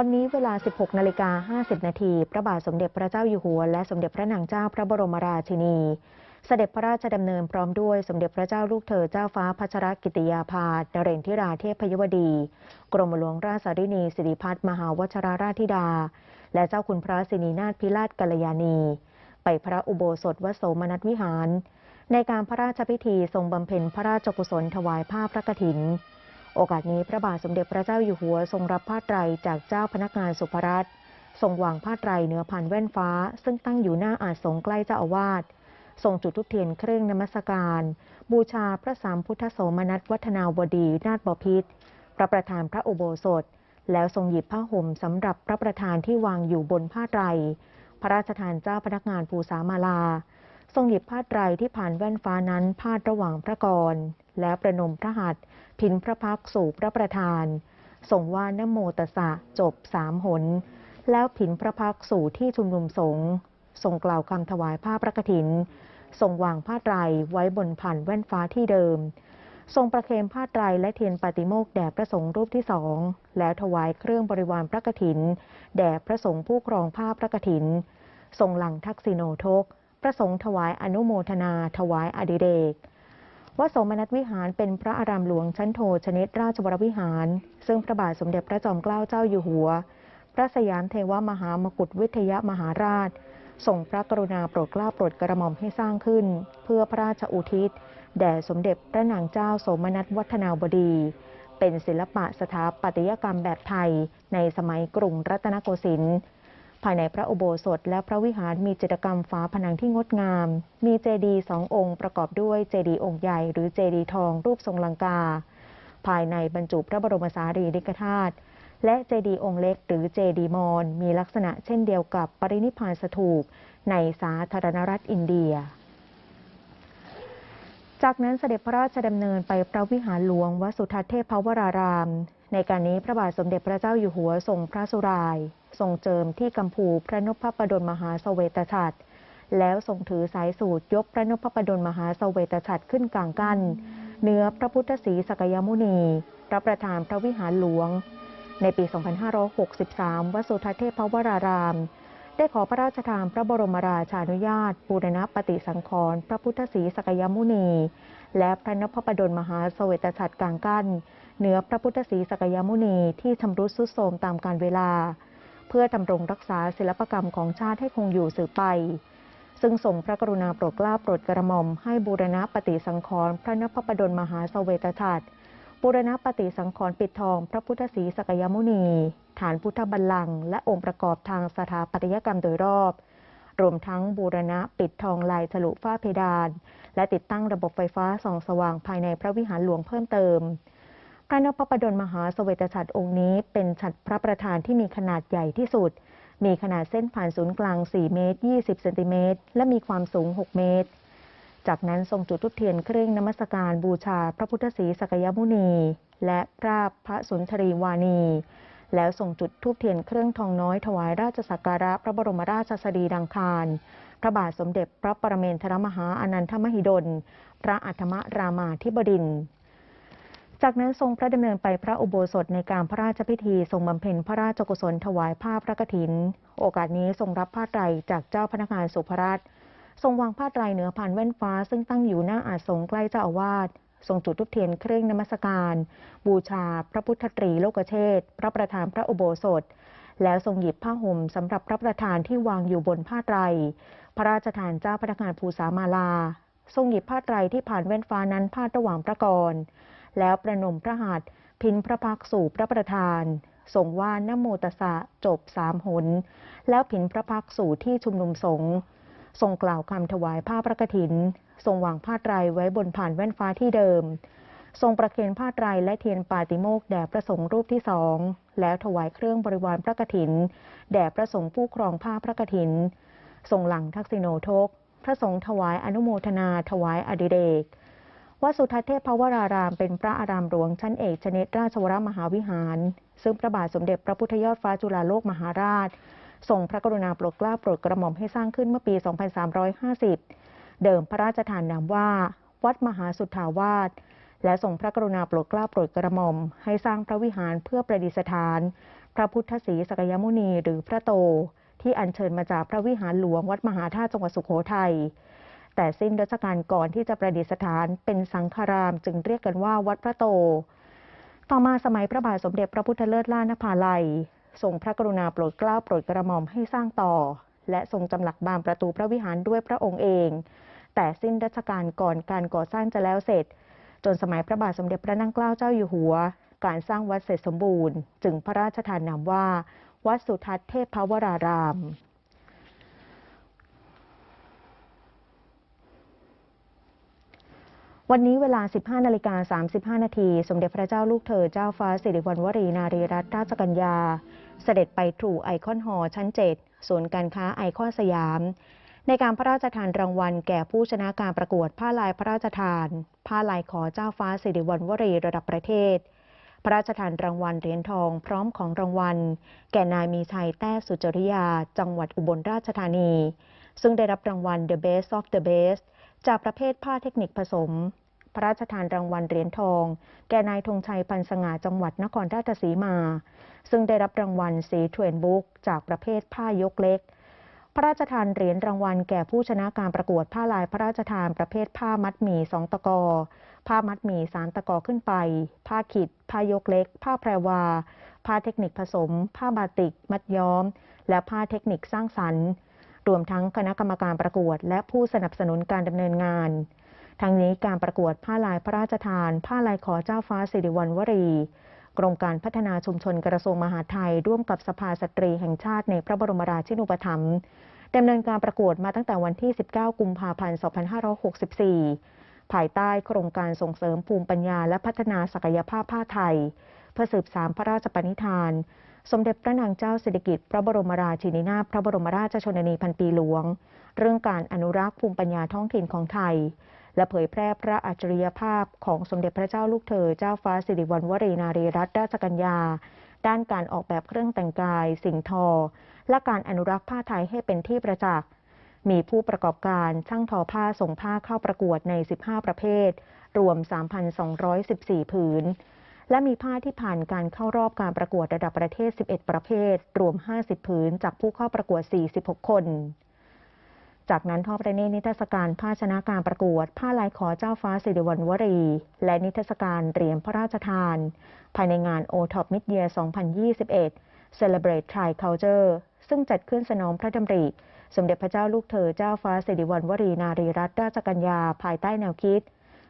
วันนี้เวลา 16 นาฬิกา 50 นาที พระบาทสมเด็จพระเจ้าอยู่หัว และสมเด็จพระนางเจ้าพระบรมราชินี เสด็จพระราชดำเนินพร้อมด้วยสมเด็จพระเจ้าลูกเธอเจ้าฟ้าพัชรกิติยาภานเรนทิราเทพยวดี กรมหลวงราชสารินีสิริพัฒมหาวชราราธิดา และเจ้าคุณพระสินีนาถพิราชกัลยาณี ไปพระอุโบสถวโสมนัสวิหาร ในการพระราชพิธีทรงบำเพ็ญพระราชกุศลถวายผ้าพระกฐิน โอกาสนี้พระบาทสมเด็จพระเจ้าอยู่หัวทรงรับผ้าไตรจากเจ้าพนักงานสุภรัตน์ทรงวางผ้าไตรเหนือพันแว่นฟ้า ซึ่งตั้งอยู่หน้าอาสงใกล้เจ้าอาวาสทรงจุดทุกเทียนเครื่องนมัสการ บูชาพระสามพุทธโสมนัสวัฒนาวดีนาถบพิษพระประธานพระอุโบสถ แล้วทรงหยิบผ้าห่มสำหรับพระประธานที่วางอยู่บนผ้าไตรพระราชทานเจ้าพนักงานภูสามาลา ทรงหยิบผ้าไตรที่ผ่านแว่นฟ้านั้นพาดระหว่างพระกร แล้วประนมพระหัตถ์พินพระพักสู่พระประธานส่งว่านโมตสะจบสามหน แล้วผินพระพักสู่ที่ชุมนุมสงฆ์ทรงกล่าวคำถวายผ้าพระกฐินทรงวางผ้าไตรไว้บนผ่านแว่นฟ้าที่เดิม ทรงประเคนผ้าไตรและเทียนปาติโมกข์แด่พระสงฆ์รูปที่สองแล้วถวายเครื่องบริวารพระกฐิน แด่พระสงฆ์ผู้ครองผ้าพระกฐิน ทรงหลังทักษิโนทก พระสงฆ์ถวายอนุโมทนา ถวายอดิเรกวัดสมนัสวิหารเป็นพระอารามหลวงชั้นโทชนิดราชวรวิหาร ซึ่งพระบาทสมเด็จพระจอมเกล้าเจ้าอยู่หัว พระสยามเทวมหามกุฏวิทยามหาราชทรงพระกรุณาโปรดเกล้าโปรดกระหม่อมให้สร้างขึ้น เพื่อพระราชอุทิศ แด่สมเด็จพระนางเจ้าโสมนัสวัฒนาวดี เป็นศิลปะสถาปัตยกรรมแบบไทย ในสมัยกรุงรัตนโกสินทร์ายในพระอุโบสถและพระวิหารมีจิตรกรรมฝาผนังที่งดงาม มีเจดีย์สององค์ประกอบด้วยเจดีย์องค์ใหญ่หรือเจดีย์ทองรูปทรงลังกา ภายในบรรจุพระบรมสารีริกธาตุและเจดีย์องค์เล็กหรือเจดีย์มอนมีลักษณะเช่นเดียวกับปรินิพานสถูปในสาธารณรัฐอินเดีย จากนั้นเสด็จพระราชดำเนินไปพระวิหารหลวงวัดสุทัศเทพวราราม ในการนี้พระบาทสมเด็จพระเจ้าอยู่หัวทรงพระสุราย ทรงเจิมที่กัมพูพระนพพระดลมหาสเวตฉัตรแล้วทรงถือสายสูตรยกพระนพพระดลมหาสเวตฉัตรขึ้นกลางกั้นเนื้อพระพุทธศรีสกยมุนีรับประทานพระวิหารหลวง ในปี 2563 วัดสุทัศเทพวราราม ได้ขอพระราชทานพระบรมราชานุญาตบูรณปฏิสังขรณ์พระพุทธศรีสกยมุนี และพระนพพดลมหาสเวตฉัตรกลางกั้น เหนือพระพุทธศรีสกยมุนีที่ชำรุดทรุดโทรมตามกาลเวลา เพื่อดำรงรักษาศิลปกรรมของชาติให้คงอยู่สืบไป ซึ่งทรงพระกรุณาโปรดเกล้าโปรดกระหม่อมให้บูรณะปฏิสังขรณ์พระนพพดลมหาสเวตฉัตรบูรณะปฏิสังขรณ์ปิดทองพระพุทธศรีสกยมุนี ฐานพุทธบัลลังก์และองค์ประกอบทางสถาปัตยกรรมโดยรอบรวมทั้งบูรณะปิดทองลายฉลุฝ้าเพดาน และติดตั้งระบบไฟฟ้าส่องสว่างภายในพระวิหารหลวงเพิ่มเติม พระนพดลมหาสเวตฉัตรองค์นี้เป็นฉัตรพระประธานที่มีขนาดใหญ่ที่สุด มีขนาดเส้นผ่านศูนย์กลาง 4 เมตร 20 เซนติเมตร และมีความสูง 6 เมตร จากนั้นทรงจุดทุกเทียนเครื่องนมัสการบูชาพระพุทธศรีสกยมุนี และพระพระสุนทรีวานี แล้วส่งจุดทูบเทียนเครื่องทองน้อยถวายราชสักการะพระบรมราชสรีดังคารพระบาทสมเด็จพระปรเมนทรมหาอนันทมหิดล พระอัฏฐมรามาธิบดิน จากนั้นทรงพระดำเนินไปพระอุโบสถในการพระราชพิธีทรงบำเพ็ญพระราชกุศลถวายผ้าพระกฐิน โอกาสนี้ทรงรับผ้าไตรจากเจ้าพนักงานสุภราช ทรงวางผ้าไตรเหนือผ่านแว่นฟ้า ซึ่งตั้งอยู่หน้าอาสงใกล้เจ้าอาวาสทรงจุดทุบเทียนเครื่องนมัสการ บูชา พระพุทธตรีโลกเชษพระประธานพระอุโบสถ แล้วทรงหยิบผ้าห่มสำหรับพระประธานที่วางอยู่บนผ้าไตร พระราชทานเจ้าพนักงานภูสามาลา ทรงหยิบผ้าไตรที่ผ่านแว่นฟ้านั้นพาดระหว่างพระกร แล้วประนมพระหัตถ์พินพระพักสู่พระประธานทรงว่านโมตสะจบสามหน แล้วพินพระพักสู่ที่ชุมนุมสงฆ์ทรงกล่าวคำถวายผ้าพระกฐิน ทรงวางผ้าไตรไว้บนผ่านแว่นฟ้าที่เดิม ทรงประเคนผ้าไตรและเทียนปาติโมกแด่พระสงฆ์รูปที่สองแล้วถวายเครื่องบริวารพระกฐิน แด่พระสงฆ์ผู้ครองผ้าพระกฐิน ทรงหลังทักษิโนทก พระสงฆ์ถวายอนุโมทนาถวายอดิเรก วัดสุทัศน์เทพวรารามเป็นพระอารามหลวงชั้นเอกชนิดราชวรมหาวิหาร ซึ่งพระบาทสมเด็จพระพุทธยอดฟ้าจุฬาโลกมหาราชทรงพระกรุณาโปรดเกล้าโปรดกระหม่อมให้สร้างขึ้นเมื่อปี 2350 เดิมพระราชทานนามว่า วัดมหาสุทธาวาส และทรงพระกรุณาโปรดเกล้าโปรดกระหม่อมให้สร้างพระวิหารเพื่อประดิษฐาน พระพุทธศรีสกยมุนีหรือพระโต ที่อัญเชิญมาจากพระวิหารหลวงวัดมหาธาตุจังหวัดสุโขทัย แต่สิ้นรัชกาลก่อนที่จะประดิษฐานเป็นสังฆารามจึงเรียกกันว่าวัดพระโต ต่อมาสมัยพระบาทสมเด็จพระพุทธเลิศล่านภาลัยทรงพระกรุณาโปรดเกล้าโปรดกระหม่อมให้สร้างต่อ และทรงจำหลักบานประตูพระวิหารด้วยพระองค์เอง แต่สิ้นรัชกาลก่อนการก่อสร้างจะแล้วเสร็จ จนสมัยพระบาทสมเด็จพระนั่งเกล้าเจ้าอยู่หัว การสร้างวัดเสร็จสมบูรณ์ จึงพระราชทานนามว่า วัดสุทัศน์เทพพวราราม วันนี้เวลา 15 นาฬิกา 35 นาที สมเด็จพระเจ้าลูกเธอเจ้าฟ้าสิริวัณวรีนารีรัตนราชกัญญา เสด็จไปทรูไอคอนฮอชั้น 7 ศูนย์การค้าไอคอนสยาม ในการพระราชทานรางวัลแก่ผู้ชนะการประกวดผ้าลายพระราชทาน ผ้าลายขอเจ้าฟ้าสิริวัณวรีระดับประเทศ พระราชทานรางวัลเหรียญทองพร้อมของรางวัล แก่นายมีชัยแต้สุจริยา จังหวัดอุบลราชธานี ซึ่งได้รับรางวัล The Best of the Best จากประเภทผ้าเทคนิคผสม พระราชทานรางวัลเหรียญทอง แก่นายธงชัยพันธ์สง่าจังหวัดนครราชสีมา ซึ่งได้รับรางวัลสีเทรนบุ๊กจากประเภทผ้ายกเล็ก พระราชทานเหรียญรางวัลแก่ผู้ชนะการประกวดผ้าลายพระราชทานประเภทผ้ามัดหมี่สองตะกอ ผ้ามัดหมี่สามตะกอขึ้นไป ผ้าขิด ผ้ายกเล็ก ผ้าแพรวา ผ้าเทคนิคผสม ผ้าบาติก มัดย้อม และผ้าเทคนิคสร้างสรรค์ รวมทั้งคณะกรรมการประกวด และผู้สนับสนุนการดำเนินงาน ทั้งนี้การประกวดผ้าลายพระราชทาน ผ้าลายขอเจ้าฟ้าสิริวัณวรี กรมการพัฒนาชุมชนกระทรวงมหาดไทย ร่วมกับสภาสตรีแห่งชาติในพระบรมราชินูปถัมภ์ดำเนินการประกวดมาตั้งแต่วันที่ 19 กุมภาพันธ์ 2564 ภายใต้โครงการส่งเสริมภูมิปัญญาและพัฒนาศักยภาพผ้าไทย เพื่อสืบสานพระราชปณิธาน สมเด็จพระนางเจ้าสิริกิติ์พระบรมราชินีนาถพระบรมราชชนนีพันปีหลวง เรื่องการอนุรักษ์ภูมิปัญญาท้องถิ่นของไทย และเผยแพร่พระอัจฉริยภาพของสมเด็จพระเจ้าลูกเธอเจ้าฟ้าสิริวัณวรีนารีรัตนราชกัญญา ด้านการออกแบบเครื่องแต่งกาย สิ่งทอ และการอนุรักษ์ผ้าไทยให้เป็นที่ประจักษ์มีผู้ประกอบการช่างทอผ้าส่งผ้าเข้าประกวดใน 15 ประเภท รวม 3,214 ผืน และมีผ้าที่ผ่านการเข้ารอบการประกวดระดับประเทศ 11 ประเภท รวม 50 ผืน จากผู้เข้าประกวด 46 คน จากนั้นทอดประเนตรนิทรรศการผ้าชนะการประกวด ผ้าลายขอเจ้าฟ้าสิริวัณวรี และนิทรรศการเหรียญพระราชทาน ภายในงาน o t o p Mid Year 2021 Celebrate Thai Culture ซึ่งจัดขึ้นสนองพระดำริ สมเด็จพระเจ้าลูกเธอเจ้าฟ้าสิริวัณวรีนารีรัตนราชกัญญาภายใต้แนวคิด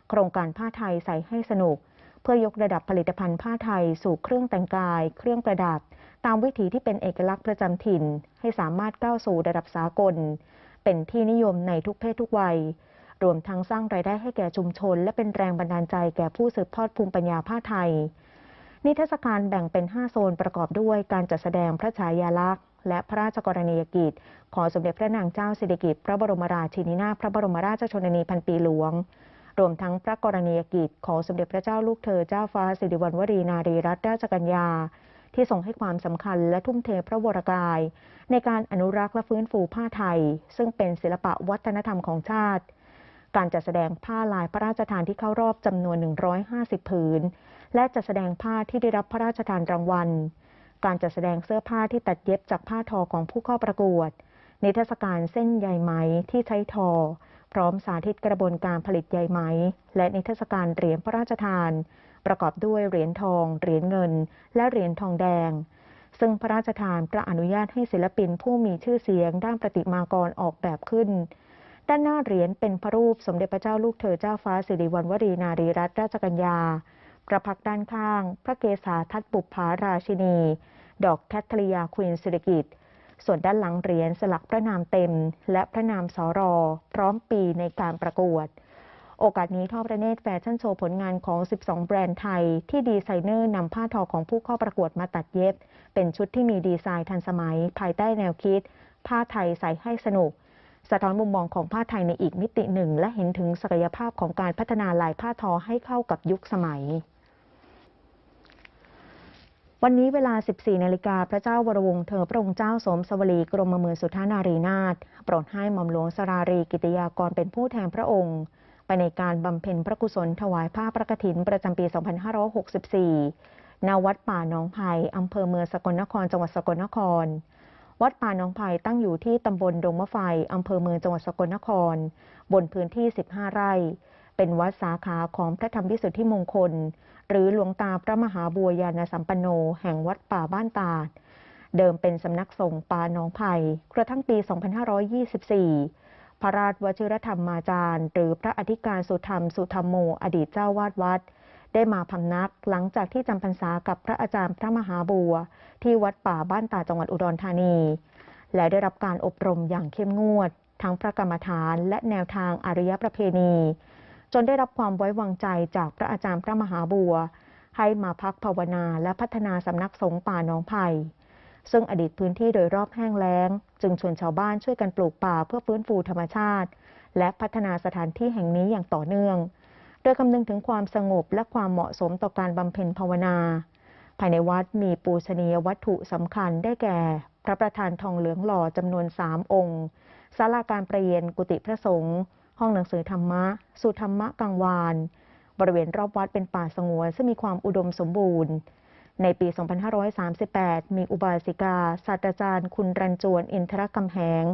โครงการผ้าไทยใส่ให้สนุก พื่อยกระดับผลิตภัณฑ์ผ้าไทยสู่เครื่องแต่งกาย เครื่องประดับ ตามวิถีที่เป็นเอกลักษณ์ประจำถิ่น ให้สามารถก้าวสู่ระดับสากล เป็นที่นิยมในทุกเพศทุกวัย รวมทั้งสร้างรายได้ให้แก่ชุมชน และเป็นแรงบันดาลใจแก่ผู้สืบทอดภูมิปัญญาผ้าไทย นิทรรศการแบ่งเป็น 5 โซนประกอบด้วยการจัดแสดงพระฉายาลักษณ์ และพระราชกรณียกิจ ของสมเด็จพระนางเจ้าสิริกิติ์พระบรมราชินีนาถพระบรมราชชนนีพันปีหลวง รวมทั้งพระกรณียกิจของสมเด็จพระเจ้าลูกเธอเจ้าฟ้าสิริวัณวรีนารีรัตนราชกัญญา ที่ทรงให้ความสำคัญและทุ่มเทพระวรกาย ในการอนุรักษ์และฟื้นฟูผ้าไทย ซึ่งเป็นศิลปะวัฒนธรรมของชาติ การจัดแสดงผ้าลายพระราชทานที่เข้ารอบจำนวน 150 ผืน และจัดแสดงผ้าที่ได้รับพระราชทานรางวัล การจัดแสดงเสื้อผ้าที่ตัดเย็บจากผ้าทอของผู้เข้าประกวด นิทรรศการเส้นใยไหมที่ใช้ทอ พร้อมสาธิตกระบวนการผลิตใยไหม และนิทรรศการเหรียญพระราชทาน ประกอบด้วยเหรียญทอง เหรียญเงิน และเหรียญทองแดง ซึ่งพระราชทานพระอนุญาตให้ศิลปินผู้มีชื่อเสียง ด้านประติมากรออกแบบขึ้น ด้านหน้าเหรียญเป็นพระรูปสมเด็จพระเจ้าลูกเธอเจ้าฟ้าสิริวัณวรีนารีรัตนราชกัญญาประพักด้านข้าง พระเกศาทัตบุปผาราชินี ดอกแคทเธอรียาควีนสิริกิต ส่วนด้านหลังเหรียญสลักพระนามเต็ม และพระนามสรอ พร้อมปีในการประกวด โอกาสนี้ทอดประเนตรแฟชั่นโชว์ผลงานของ 12 แบรนด์ไทย ที่ดีไซเนอร์นำผ้าทอของผู้เข้าประกวดมาตัดเย็บ เป็นชุดที่มีดีไซน์ทันสมัย ภายใต้แนวคิด ผ้าไทยใส่ให้สนุกสะท้อนมุมมองของผ้าไทยในอีกมิติหนึ่ง และเห็นถึงศักยภาพของการพัฒนาลายผ้าทอให้เข้ากับยุคสมัย วันนี้เวลา 14 นาฬิกา พระเจ้าวรวงศ์เธอพระองค์เจ้าสมสวลีกรมเมืองสุทธานารีนาถโปรดให้หม่อมหลวงสรารีกิติยากรเป็นผู้แทนพระองค์ ไปในการบำเพ็ญพระกุศลถวายผ้าพระกฐินประจำปี 2564 ณ วัดป่าหนองไผ่อำเภอเมืองสกลนคร จังหวัดสกลนคร วัดป่าหนองไผ่ตั้งอยู่ที่ตำบลดงมะไฟอำเภอเมืองจังหวัดสกลนคร บนพื้นที่ 15 ไร่ เป็นวัดสาขาของพระธรรมวิสุทธิมงคล หรือหลวงตาพระมหาบัวยานสัมปันโน แห่งวัดป่าบ้านตาด เดิมเป็นสำนักสงฆ์ป่าหนองไผ่กระทั่งปี 2524 พระราชวชิรธรรมาจารย์ หรือพระอธิการสุธรรมสุธรรมโม อดีตเจ้าวาดวัด ได้มาพำนักหลังจากที่จำพรรษากับพระอาจารย์พระมหาบัว ที่วัดป่าบ้านตาจังหวัดอุดรธานี และได้รับการอบรมอย่างเข้มงวด ทั้งพระกรรมฐานและแนวทางอารยประเพณี นได้รับความไว้วางใจจากพระอาจารย์พระมหาบัว ให้มาพักภาวนาและพัฒนาสำนักสงฆ์ป่าหนองไผ่ซึ่งอดีตพื้นที่โดยรอบแห้งแล้ง จึงชวนชาวบ้านช่วยกันปลูกป่าเพื่อฟื้นฟูธรรมชาติ และพัฒนาสถานที่แห่งนี้อย่างต่อเนื่อง โดยคำนึงถึงความสงบและความเหมาะสมต่อการบำเพ็ญภาวนา ภายในวัดมีปูชนียวัตถุสำคัญได้แก่ พระประธานทองเหลืองหล่อจำนวนสามองค์ศาลาการประเยนกุฏิพระสงฆ์ ห้องหนังสือธรรมะสุธรรมะกังวาน บริเวณรอบวัดเป็นป่าสงวนซึ่งมีความอุดมสมบูรณ์ ในปี 2538 มีอุบาสิกา ศาสตราจารย์ คุณรันจวน อินทรกำแหง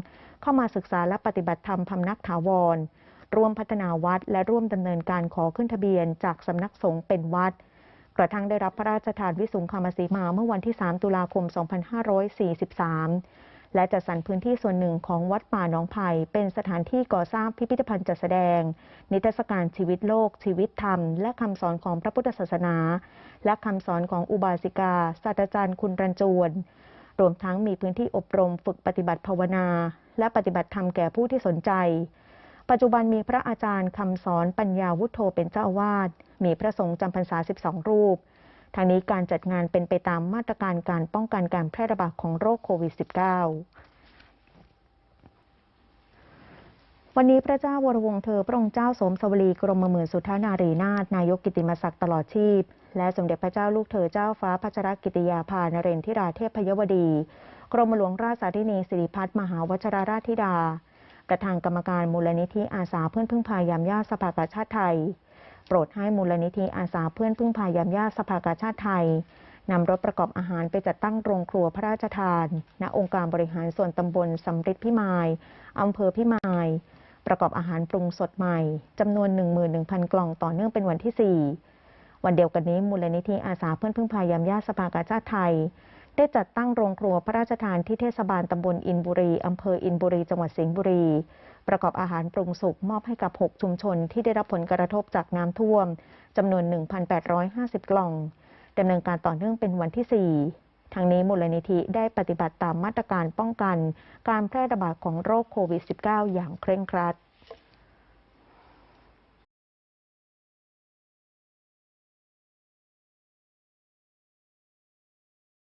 เข้ามาศึกษาและปฏิบัติธรรมพำนักถาวร ร่วมพัฒนาวัด และร่วมดำเนินการขอขึ้นทะเบียนจากสำนักสงฆ์เป็นวัด กระทั่งได้รับพระราชทานวิสุงคามสีมาเมื่อวันที่ 3 ตุลาคม 2543 และจัดสรรพื้นที่ส่วนหนึ่งของวัดป่าหนองไผ่เป็นสถานที่ก่อสร้างพิพิธภัณฑ์จัดแสดง นิทรรศการชีวิตโลก ชีวิตธรรม และคำสอนของพระพุทธศาสนา และคำสอนของอุบาสิกาศาสตราจารย์คุณรันจวนรวมทั้งมีพื้นที่อบรมฝึกปฏิบัติภาวนา และปฏิบัติธรรมแก่ผู้ที่สนใจ ปัจจุบันมีพระอาจารย์คำสอนปัญญาวุฒโธเป็นเจ้าอาวาสมีพระสงฆ์จำพรรษา 12 รูป ทางนี้การจัดงานเป็นไปตามมาตรการการป้องกันการแพร่ระบาดของโรคโควิด -19 วันนี้พระเจ้าวรวงเธอพระองค์เจ้าสมสวลีกรมหมื่นสุทธานารีนาถนายกกิติมศักดิ์ตลอดชีพ และสมเด็จพระเจ้าลูกเธอเจ้าฟ้าพัชรกิติยาภานเรนทิราเทพยวดี กรมหลวงราชสาธินีสิริพัฒน์มหาวชราราชธิดาประธานกรรมการมูลนิธิอาสาเพื่อนพึ่งพายามญาติสภากาชาติไทย โปรดให้มูลนิธิอาสาเพื่อนพึ่งพายามญาติสภากาชาติไทยนำรถประกอบอาหารไปจัดตั้งโรงครัวพระราชทาน ณ องค์การบริหารส่วนตำบลสำริดพิมาย อำเภอพิมาย ประกอบอาหารปรุงสดใหม่ จำนวน 11,000 กล่องต่อเนื่องเป็นวันที่ 4 วันเดียวกันนี้มูลนิธิอาสาเพื่อนพึ่งพายามญาติสภากาชาติไทย ได้จัดตั้งโรงครัวพระราชทานที่เทศบาลตำบลอินบุรี อำเภออินบุรี จังหวัดสิงห์บุรี ประกอบอาหารปรุงสุกมอบให้กับ 6 ชุมชนที่ได้รับผลกระทบจากน้ำท่วมจำนวน 1,850 กล่องดำเนินการต่อเนื่องเป็นวันที่ 4 ทางนี้มูลนิธิได้ปฏิบัติตามมาตรการป้องกัน การแพร่ระบาดของโรคโควิด -19 อย่างเคร่งครัด